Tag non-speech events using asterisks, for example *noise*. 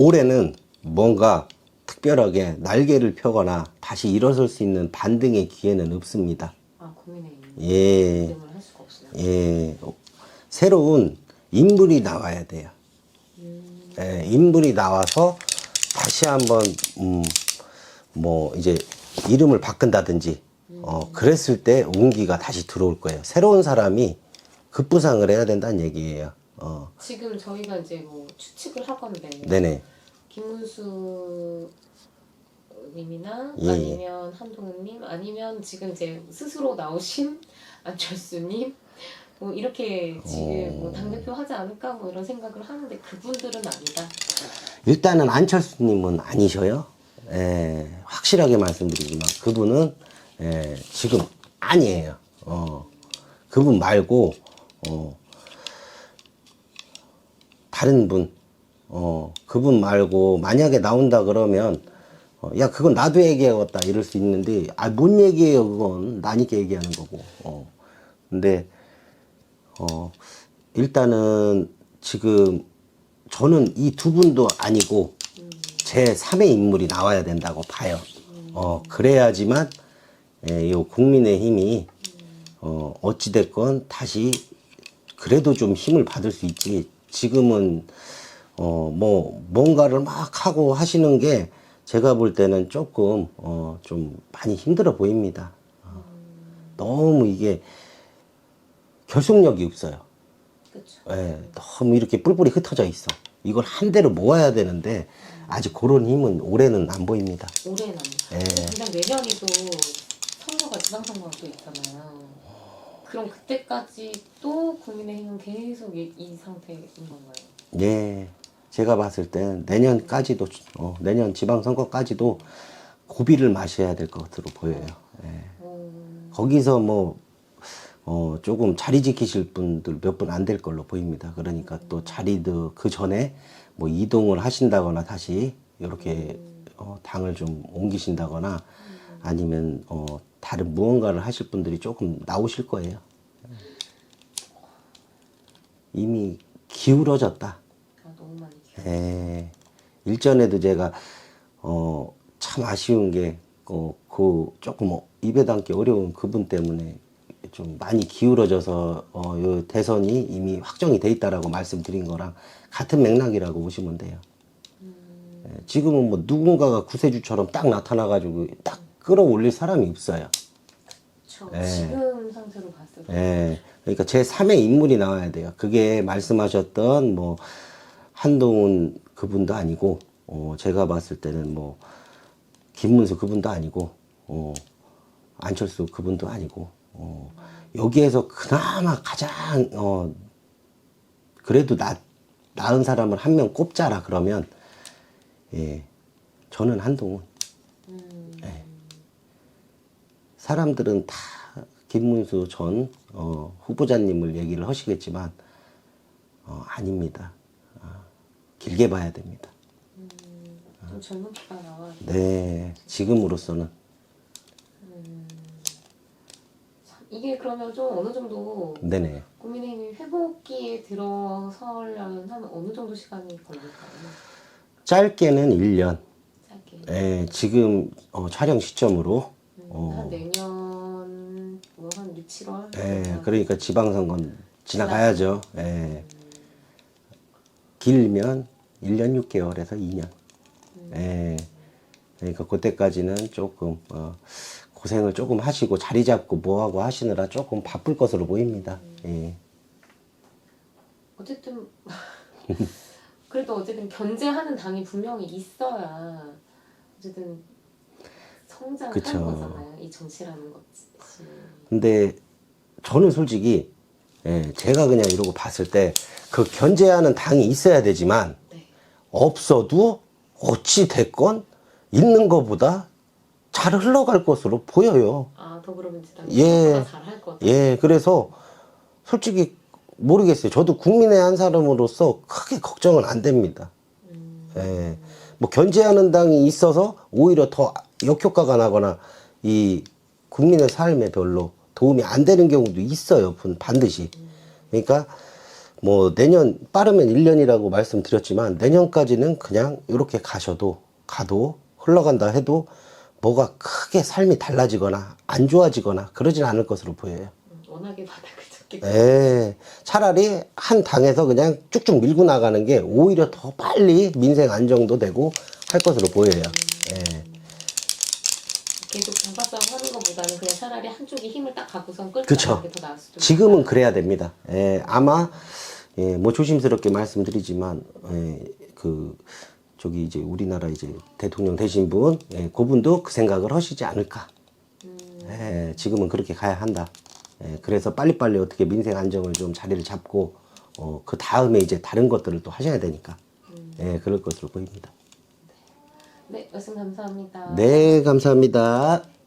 올해는 뭔가 특별하게 날개를 펴거나 다시 일어설 수 있는 반등의 기회는 없습니다. 아 국민의힘 예, 등을 할 수가 없어요. 예. 새로운 인물이 나와야 돼요. 예, 인물이 나와서 다시 한번, 음, 뭐, 이제 이름을 바꾼다든지, 어, 그랬을 때 운기가 다시 들어올 거예요. 새로운 사람이 급부상을 해야 된다는 얘기예요. 어, 지금 저희가 이제 뭐 추측을 하건데 네네. 김문수 님이나 예, 예. 아니면 한동훈 님 아니면 지금 이제 스스로 나오신 *laughs* 안철수 님 뭐 이렇게 지금 뭐 당대표 하지 않을까 뭐 이런 생각을 하는데 그분들은 아니다. 일단은 안철수 님은 아니셔요. 예, 확실하게 말씀드리지만 그분은 예, 지금 아니에요. 어, 그분 말고 어, 다른 분, 어, 그분 말고 만약에 나온다 그러면 어, 야 그건 나도 얘기하겠다 이럴 수 있는데 아뭔 얘기예요 그건 나니까 얘기하는 거고. 어, 근데 어, 일단은 지금 저는 이 두 분도 아니고 제 3의 인물이 나와야 된다고 봐요. 어, 그래야지만 예, 이 국민의 힘이 어, 어찌됐건 다시 그래도 좀 힘을 받을 수 있지. 지금은 어, 뭐 뭔가를 막 하고 하시는 게 제가 볼 때는 조금 어, 좀 많이 힘들어 보입니다. 어, 너무 이게 결속력이 없어요. 그렇죠. 예, 너무 이렇게 뿔뿔이 흩어져 있어. 이걸 한 대로 모아야 되는데 아직 그런 힘은 올해는 안 보입니다. 올해는 예. 그냥 내년이도 선거가 지방선거가 또 있잖아요. 그럼 그때까지 또 국민의힘은 계속 이, 이 상태인 건가요? 예, 제가 봤을 땐 내년까지도 어, 내년 지방선거까지도 고비를 마셔야 될 것으로 보여요. 예. 음, 거기서 뭐 어, 조금 자리 지키실 분들 몇 분 안 될 걸로 보입니다. 그러니까 또 자리도 그 전에 뭐 이동을 하신다거나 다시 이렇게 어, 당을 좀 옮기신다거나 아니면 어, 다른 무언가를 하실 분들이 조금 나오실 거예요. 이미 기울어졌다. 아, 너무 많이 기억. 예. 일전에도 제가 어, 참 아쉬운 게 어, 그 조금 어, 입에 담기 어려운 그분 때문에 좀 많이 기울어져서 어, 요 대선이 이미 확정이 돼 있다라고 말씀드린 거랑 같은 맥락이라고 보시면 돼요. 예, 지금은 뭐 누군가가 구세주처럼 딱 나타나가지고 딱 끌어올릴 사람이 없어요. 그쵸. 예. 지금 상태로 봤을 때. 예. 그러니까 제 3의 인물이 나와야 돼요. 그게 말씀하셨던 뭐 한동훈 그분도 아니고 어 제가 봤을 때는 뭐 김문수 그분도 아니고 어 안철수 그분도 아니고 어 여기에서 그나마 가장 어 그래도 나 나은 사람을 한 명 꼽자라 그러면 예. 저는 한동훈 음, 사람들은 다 김문수 전 어, 후보자님을 얘기를 하시겠지만 어, 아닙니다. 어, 길게 봐야 됩니다. 좀 젊은 피가 나와. 네, 지금으로서는 이게 그러면 좀 어느 정도 네네. 국민의힘이 회복기에 들어서려면 한 어느 정도 시간이 걸릴까요? 짧게는 1년. 짧게. 예, 지금 어, 촬영 시점으로 음, 어. 한 내년 뭐한 6, 7월? 예, 그러니까 지방선거는 지나가야죠. 예. 길면 1년 6개월에서 2년. 예. 그러니까 그때까지는 조금 어, 고생을 조금 하시고 자리 잡고 뭐하고 하시느라 조금 바쁠 것으로 보입니다. 예. 어쨌든 *laughs* 그래도 어쨌든 견제하는 당이 분명히 있어야 어쨌든 성장하는 그쵸. 거잖아요. 이 정치라는 것이. 근데 저는 솔직히 예, 제가 그냥 이러고 봤을 때 그 견제하는 당이 있어야 되지만 네. 없어도 어찌 됐건 있는 것보다 잘 흘러갈 것으로 보여요. 아 더불어민주당이 예. 잘할 거다. 예, 그래서 솔직히 모르겠어요. 저도 국민의 한 사람으로서 크게 걱정은 안 됩니다. 예, 뭐 견제하는 당이 있어서 오히려 더 역효과가 나거나 이 국민의 삶에 별로 도움이 안 되는 경우도 있어요. 분- 반드시. 그러니까 뭐 내년 빠르면 1년이라고 말씀드렸지만 내년까지는 그냥 이렇게 가셔도 가도 흘러간다 해도 뭐가 크게 삶이 달라지거나 안 좋아지거나 그러진 않을 것으로 보여요. 음, 워낙에 바닥을 쳤기 예. 차라리 한 당에서 그냥 쭉쭉 밀고 나가는 게 오히려 더 빨리 민생 안정도 되고 할 것으로 보여요. 예. 계속 장파 싸움 하는 것보다는 그냥 차라리 한쪽이 힘을 딱 갖고선 끌고 그쵸. 가는 게더 나을 수도 지금은 그래야 됩니다. 예, 아마 예, 뭐 조심스럽게 말씀드리지만 예, 그 저기 이제 우리나라 이제 대통령 되신 분, 예, 그분도 그 생각을 하시지 않을까. 예, 지금은 그렇게 가야 한다. 예, 그래서 빨리빨리 어떻게 민생 안정을 좀 자리를 잡고 어, 그 다음에 이제 다른 것들을 또 하셔야 되니까. 예, 그럴 것으로 보입니다. 네, 말씀 감사합니다. 네, 감사합니다.